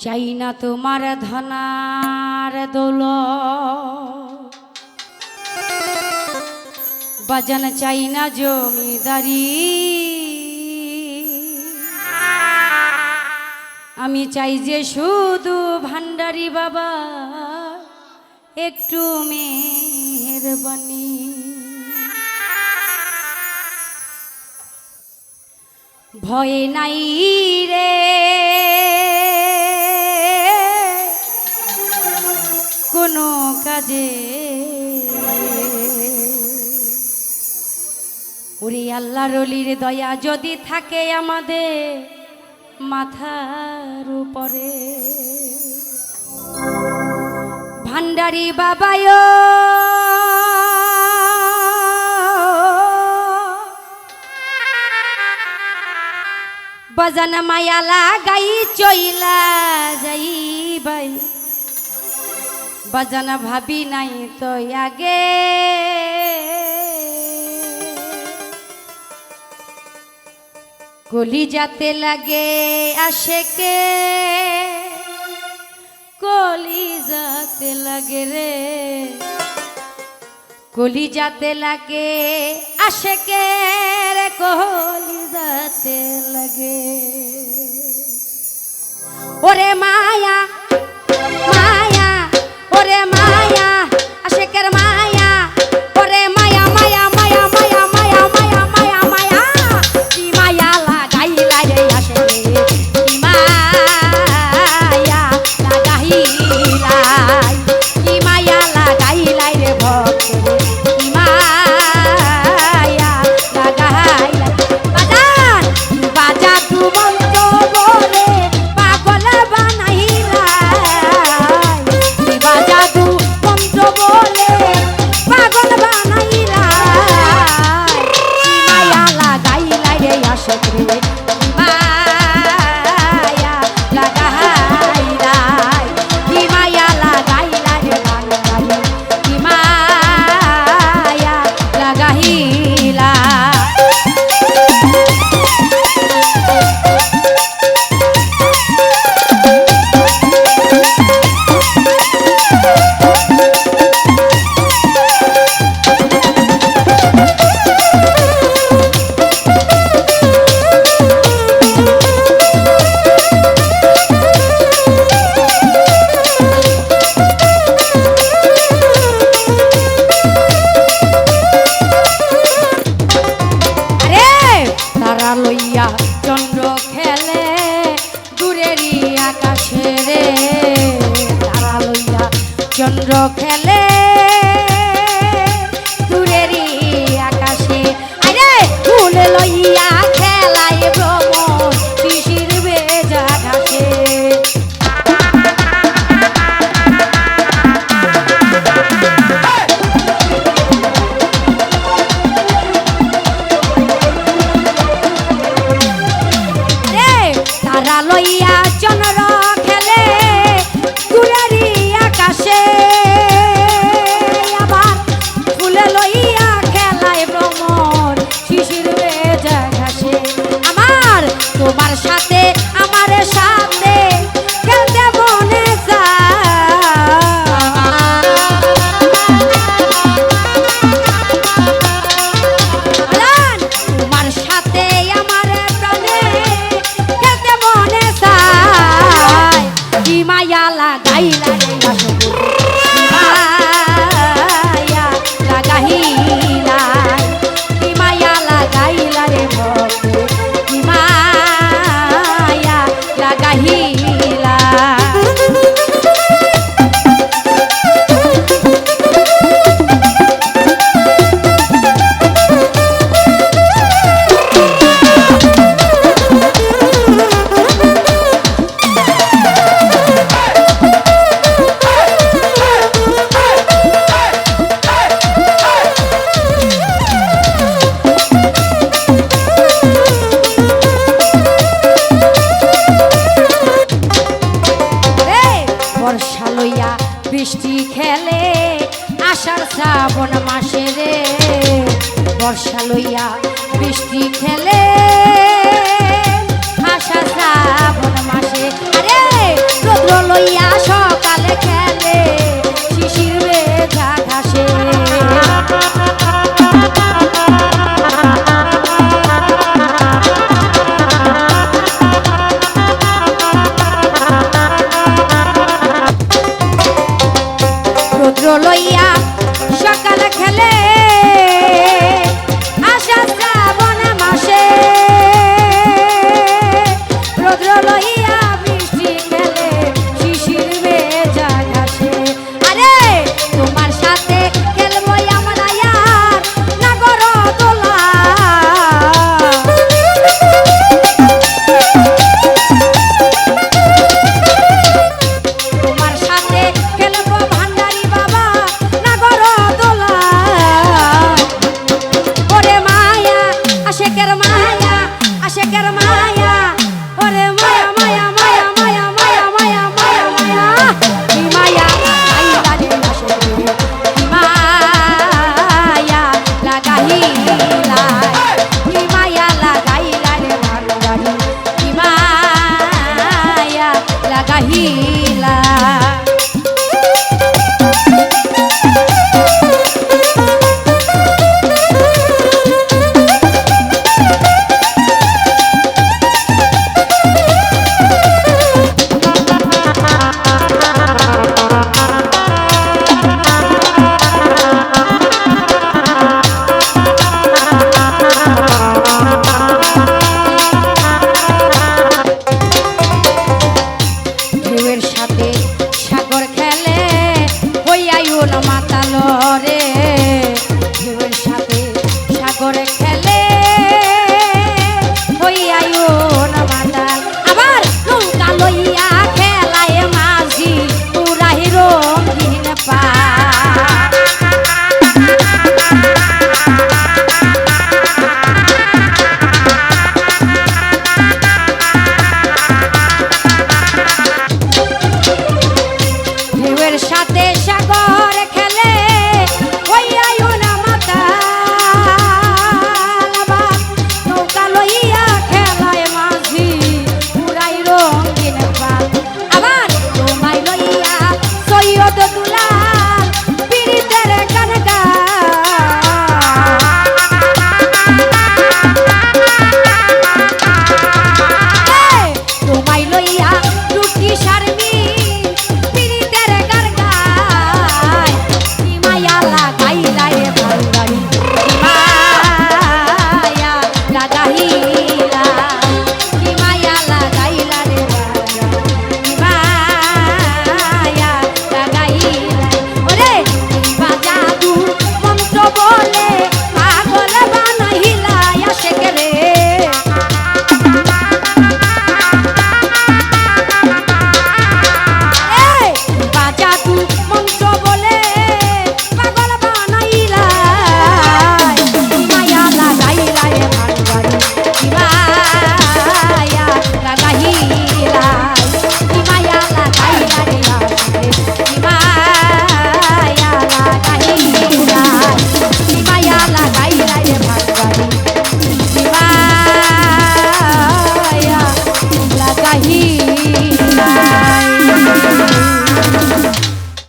চাই না তোমার ধনার দোল। বাজান চাই না জমিদারি। আমি চাই যে শুধু ভান্ডারি বাবা, একটু মেহরবানি। ভয় নাই রে। কোনো কাজে। ওরে আল্লাহ রলির দয়া যদি থাকে আমাদের মাথার উপরে। ভান্ডারি বাবায়, বাজান মায়ালা গাই চইলা যাই বাই বাজানা ভাবি নাই তো আগে। কলি যাতে লাগে আশেকে কলি যাতে লাগে রে। কলি যাতে লাগে আশেকে রে কলি যাতে লাগে। ওরে মায়া é. চন্দ্র খেলে লইয়া